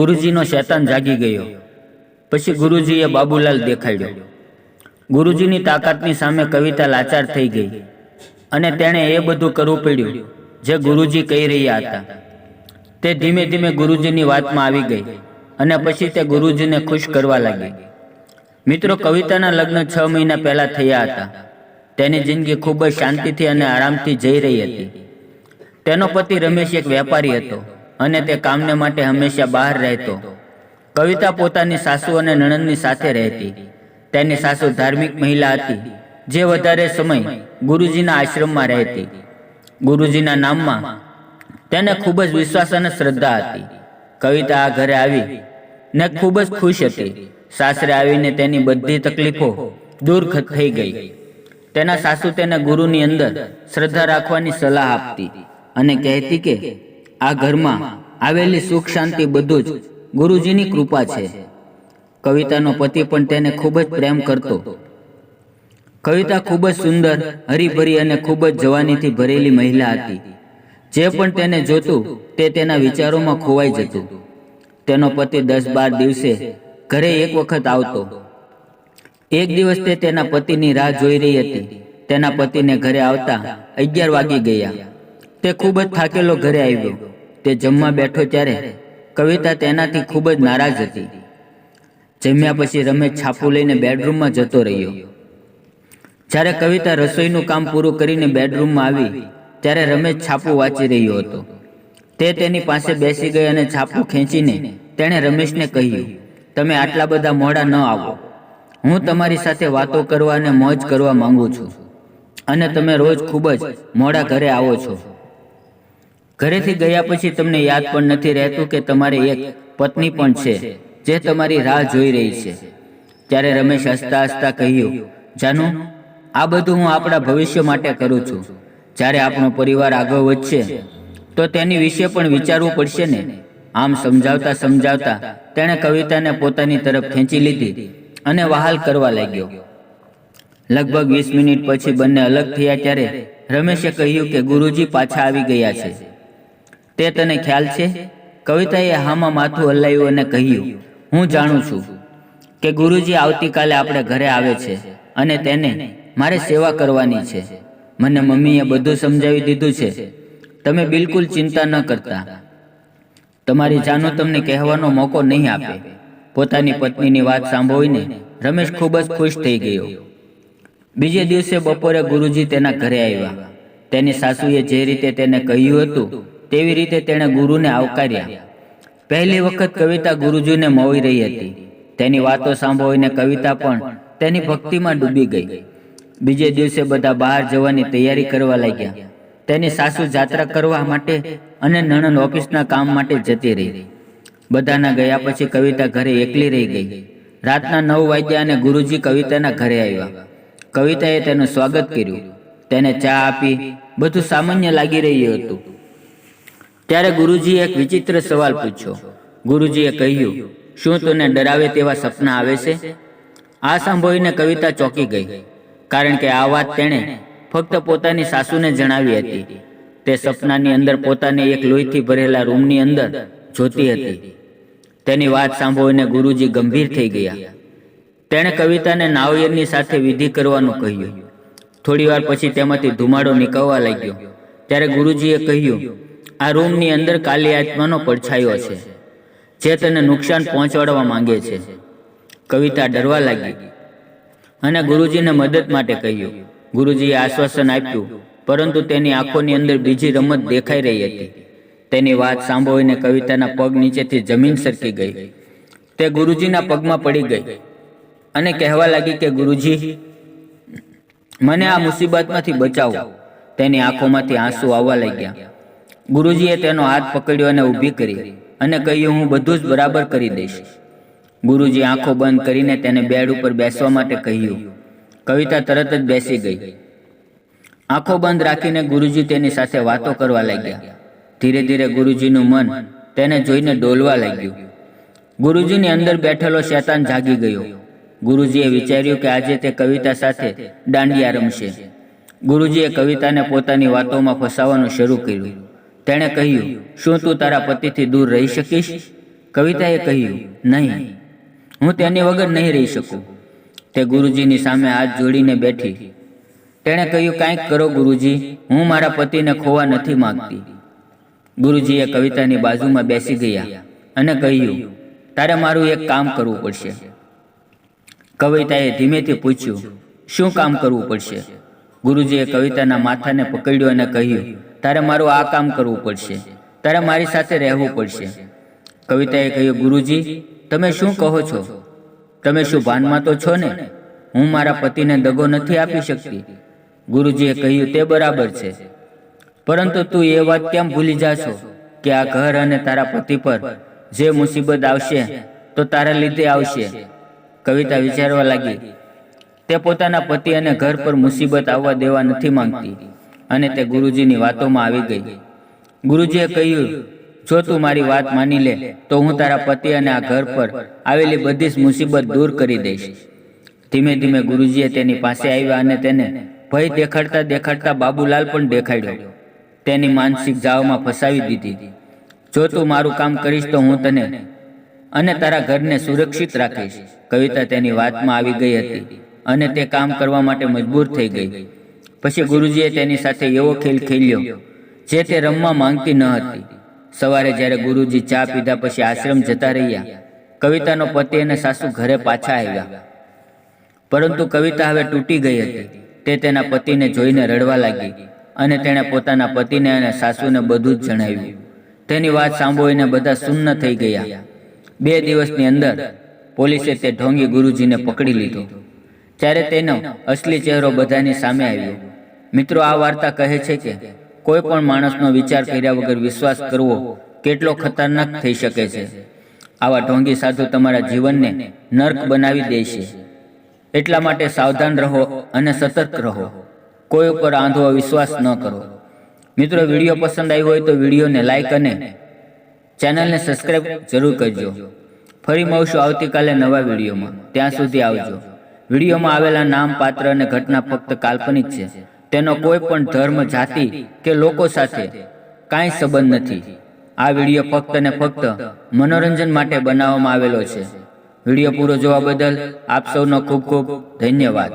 ગુરુજીનો શેતાન જાગી ગયો. પછી ગુરુજીએ બાબુલાલ દેખાડ્યો. ગુરુજીની તાકાતની સામે કવિતા લાચાર થઈ ગઈ અને તેણે એ બધું કરવું પડ્યું જે ગુરુજી કહી રહ્યા હતા. તે ધીમે ધીમે ગુરુજીની વાતમાં આવી ગઈ અને પછી તે ગુરુજીને ખુશ કરવા લાગી. મિત્રો, કવિતાના લગ્ન છ મહિના પહેલા થયા હતા. તેની જિંદગી ખૂબ જ શાંતિથી અને આરામથી જઈ રહી હતી. તેનો પતિ રમેશ એક વેપારી હતો. અને તે કામને માટે હંમેશા બહાર રહેતો. કવિતા પોતાની સાસુ અને નણંદની સાથે રહેતી. તેની સાસુ ધાર્મિક મહિલા હતી. જે વધારે સમય ગુરુજીના આશ્રમમાં રહેતી. ગુરુજીના નામમાં તેને ખૂબ જ વિશ્વાસ અને શ્રદ્ધા હતી. કવિતા આ ઘરે આવી ને ખૂબ જ ખુશ હતી. સાસરે આવીને તેની બધી તકલીફો દૂર થઈ ગઈ. તેના સાસુ તેને ગુરુની અંદર શ્રદ્ધા રાખવાની સલાહ આપતી અને કહેતી કે આ ઘરમાં આવેલી સુખ શાંતિ બધું જ ગુરુજીની કૃપા છે. કવિતાનો પતિ પણ તેને ખૂબ જ પ્રેમ કરતો. કવિતા ખૂબ જ સુંદર, હરીભરી અને ખૂબ જ જવાનીથી ભરેલી મહિલા હતી. જે પણ તેને જોતું, તે તેના વિચારોમાં ખોવાઈ જતું. તેનો પતિ દસ બાર દિવસે ઘરે એક વખત આવતો. એક દિવસ તે તેના પતિની રાહ જોઈ રહી હતી. તેના પતિને ઘરે આવતા અગિયાર વાગી ગયા. તે ખૂબ જ થાકેલો ઘરે આવ્યો. તે જમવા બેઠો ત્યારે કવિતા તેનાથી ખૂબ જ નારાજ હતી. જમ્યા પછી રમેશ છાપું લઈને બેડરૂમમાં જતો રહ્યો. જ્યારે કવિતા રસોઈનું કામ પૂરું કરીને બેડરૂમમાં આવી, ત્યારે રમેશ છાપું વાંચી રહ્યો હતો. તે તેની પાસે બેસી ગઈ અને છાપું ખેંચીને તેણે રમેશને કહ્યું, તમે આટલા બધા મોડા ન આવો. હું તમારી સાથે વાતો કરવા અને મોજ કરવા માંગુ છું. અને તમે રોજ ખૂબ જ મોડા ઘરે આવો છો. ઘરેથી ગયા પછી તમને યાદ પણ નથી રહેતું કે તમારે એક પત્ની પણ છે, જે તમારી રાહ જોઈ રહી છે. ત્યારે રમેશ હસતા હસતા કહ્યું, જાનુ, આ બધું હું આપણા ભવિષ્ય માટે કરું છું. જ્યારે આપણો પરિવાર આગળ વધશે, તો તેની વિશે પણ વિચારવું પડશે ને. આમ સમજાવતા સમજાવતા તેણે કવિતાને પોતાની તરફ ખેંચી લીધી અને વહાલ કરવા લાગ્યો. લગભગ વીસ મિનિટ પછી બંને અલગ થયા ત્યારે રમેશે કહ્યું કે ગુરુજી પાછા આવી ગયા છે. તે તને ખ્યાલ છે? કવિતાએ હામાં માથું હલાવ્યું અને કહ્યું, હું જાણું છું કે ગુરુજી આવતીકાલે આપણે ઘરે આવે છે અને તેને મારે સેવા કરવાની છે. મને મમ્મીએ બધું સમજાવી દીધું છે. તમે બિલકુલ ચિંતા ન કરતા. તમારી જાનો તમને કહેવાનો મોકો નહીં આપે. પોતાની પત્નીની વાત સાંભળીને રમેશ ખૂબ જ ખુશ થઈ ગયો. બીજે દિવસે બપોરે ગુરુજી તેના ઘરે આવ્યા. તેની સાસુએ જે રીતે તેને કહ્યું હતું તેવી રીતે તેણે ગુરુને આવકાર્યા. પહેલી વખત કવિતા ગુરુજીને મોવી રહી હતી. તેની વાતો સાંભળીને કવિતા પણ તેની ભક્તિમાં ડૂબી ગઈ. બીજે દિવસે બધા બહાર જવાની તૈયારી કરવા લાગ્યા. તેની સાસુ જાત્રા કરવા માટે અને નણંદ ઓફિસના કામ માટે જતી રહી. બધાના ગયા પછી કવિતા ઘરે એકલી રહી ગઈ. રાતના નવ વાગ્યા અને ગુરુજી કવિતાના ઘરે આવ્યા. કવિતાએ તેનું સ્વાગત કર્યું. તેને ચા આપી બધું સામાન્ય લાગી રહ્યું હતું. ત્યારે ગુરુજીએ એક વિચિત્ર સવાલ પૂછ્યો. ગુરુજીએ કહ્યું, શું તને ડરાવે તેવા સપના આવે છે? આ સાંભળીને કવિતા ચોંકી ગઈ, કારણ કે આ વાત તેણે ફક્ત પોતાની સાસુને જણાવી હતી. તે સપનાની અંદર પોતાને એક લોહીથી ભરેલા રૂમની અંદર જોતી હતી. તેની વાત સાંભળીને ગુરુજી ગંભીર થઈ ગયા. તેણે કવિતાને નાવયરની સાથે વિધિ કરવાનું કહ્યું. થોડીવાર પછી તેમાંથી ધુમાડો નીકળવા લાગ્યો. ત્યારે ગુરુજીએ કહ્યું આ રૂમની અંદર કાલી આત્માનો પડછાયો છે, જે તને નુકસાન પહોંચાડવા માંગે છે. કવિતા ડરવા લાગી અને ગુરુજીને મદદ માટે કહ્યું, ગુરુજીએ આશ્વાસન આપ્યું, પરંતુ તેની આંખોની અંદર બીજી રમત દેખાઈ રહી હતી. તેની વાત સાંભળીને કવિતાના પગ નીચેથી જમીન સરકી ગઈ. તે ગુરુજીના પગમાં પડી ગઈ અને કહેવા લાગી કે, ગુરુજી, મને આ મુસીબતમાંથી બચાવો. તેની આંખોમાંથી આંસુ આવવા લાગ્યા. ગુરુજીએ તેનો હાથ પકડ્યો અને ઊભી કરી અને કહ્યું, હું બધું જ બરાબર કરી દઈશ. ગુરુજી આંખો બંધ કરીને તેને બેડ ઉપર બેસવા માટે કહ્યું. કવિતા તરત જ બેસી ગઈ. આંખો બંધ રાખીને ગુરુજી તેની સાથે વાતો કરવા લાગ્યા. ધીરે ધીરે ગુરુજીનું મન તેને જોઈને ડોલવા લાગ્યું. ગુરુજીની અંદર બેઠેલો શેતાન જાગી ગયો. ગુરુજીએ વિચાર્યું કે આજે તે કવિતા સાથે દાંડિયા રમશે. ગુરુજીએ કવિતાને પોતાની વાતોમાં ફસાવવાનું શરૂ કર્યું. તેણે કહ્યું, શું તું તારા પતિથી દૂર રહી શકીશ? કવિતાએ કહ્યું, નહીં. હું તેની વગર નહીં રહી શકું. તે ગુરુજીની સામે હાથ જોડીને બેઠી. તેણે કહ્યું, કાંઈક કરો ગુરુજી, હું મારા પતિને ખોવા નથી માંગતી. ગુરુજીએ કવિતાની બાજુમાં બેસી ગયા અને કહ્યું, તારે મારું એક કામ કરવું પડશે. કવિતાએ ધીમેથી પૂછ્યું, શું કામ કરવું પડશે? ગુરુજીએ કવિતાના માથાને પકડ્યો અને કહ્યું તારે મારું આ કામ કરવું પડશે. તારે મારી સાથે રહેવું પડશે. કવિતાએ કહ્યું, ગુરુજી, તમે શું કહો છો? તમે શું ભાનમાં તો છો ને? હું મારા પતિને દગો નથી આપી શકતી. ગુરુજીએ કહ્યું, તે બરાબર છે. પરંતુ તું એ વાત કેમ ભૂલી જાશો કે આ ઘર અને તારા પતિ પર જે મુસીબત આવશે, તો તારા લીધે આવશે? કવિતા વિચારવા લાગી. તે પોતાના પતિ અને ઘર પર મુસીબત આવવા દેવા નથી માંગતી. અને તે ગુરુજીની વાતોમાં આવી ગઈ. ગુરુજીએ કહ્યું, જો તું મારી વાત માની લે, તો હું તારા પતિ અને આ ઘર પર આવેલી બધી જ મુસીબત દૂર કરી દઈશ. ધીમે ધીમે ગુરુજીએ તેની પાસે આવ્યા અને તેને ભય દેખાડતા દેખાડતા બાબુલાલ પણ દેખાડ્યો. તેની માનસિક જાવમાં ફસાવી દીધી. જો તું મારું કામ કરીશ, તો હું તને અને તારા ઘરને સુરક્ષિત રાખીશ. કવિતા તેની વાતમાં આવી ગઈ હતી અને તે કામ કરવા માટે મજબૂર થઈ ગઈ. પછી ગુરુજીએ તેની સાથે એવો ખેલ ખેલ્યો, જે તે રમવા માંગતી ન હતી. સવારે જ્યારે ગુરુજી ચા પીધા પછી આશ્રમ જતા રહ્યા, કવિતાનો પતિ અને સાસુ ઘરે પાછા આવ્યા. પરંતુ કવિતા હવે તૂટી ગઈ હતી. તે તેના પતિને જોઈને રડવા લાગી અને તેણે પોતાના પતિને અને સાસુને બધું જ જણાવ્યું. તેની વાત સાંભળીને બધા સુન્ન થઈ ગયા. બે દિવસની અંદર પોલીસે તે ઢોંગી ગુરુજીને પકડી લીધો. ત્યારે તેનો અસલી ચહેરો બધાની સામે આવ્યો. મિત્રો, આ વાર્તા કહે છે કે કોઈ પણ માણસનો વિચાર કર્યા વગર વિશ્વાસ કરવો કેટલો ખતરનાક થઈ શકે છે. આવા ઢોંગી સાધુ તમારા જીવનને નર્ક બનાવી દે છે. એટલા માટે સાવધાન રહો અને સતર્ક રહો. કોઈ ઉપર આંધો વિશ્વાસ ન કરો. મિત્રો, વીડિયો પસંદ આવ્યો હોય તો વિડીયોને લાઇક અને ચેનલને સબસ્ક્રાઈબ જરૂર કરજો. ફરી મળશું આવતીકાલે નવા વિડીયોમાં. ત્યાં સુધી આવજો. વિડીયોમાં આવેલા નામ, પાત્ર અને ઘટના ફક્ત કાલ્પનિક છે. તેનો કોઈ પણ ધર્મ જાતિ કે લોકો સાથે કાંઈ સંબંધ નથી. આ વીડિયો ફક્ત ને ફક્ત મનોરંજન માટે બનાવવામાં આવેલો છે. વીડિયો પૂરો જોવા બદલ આપ સૌનો ખૂબ ખૂબ ધન્યવાદ.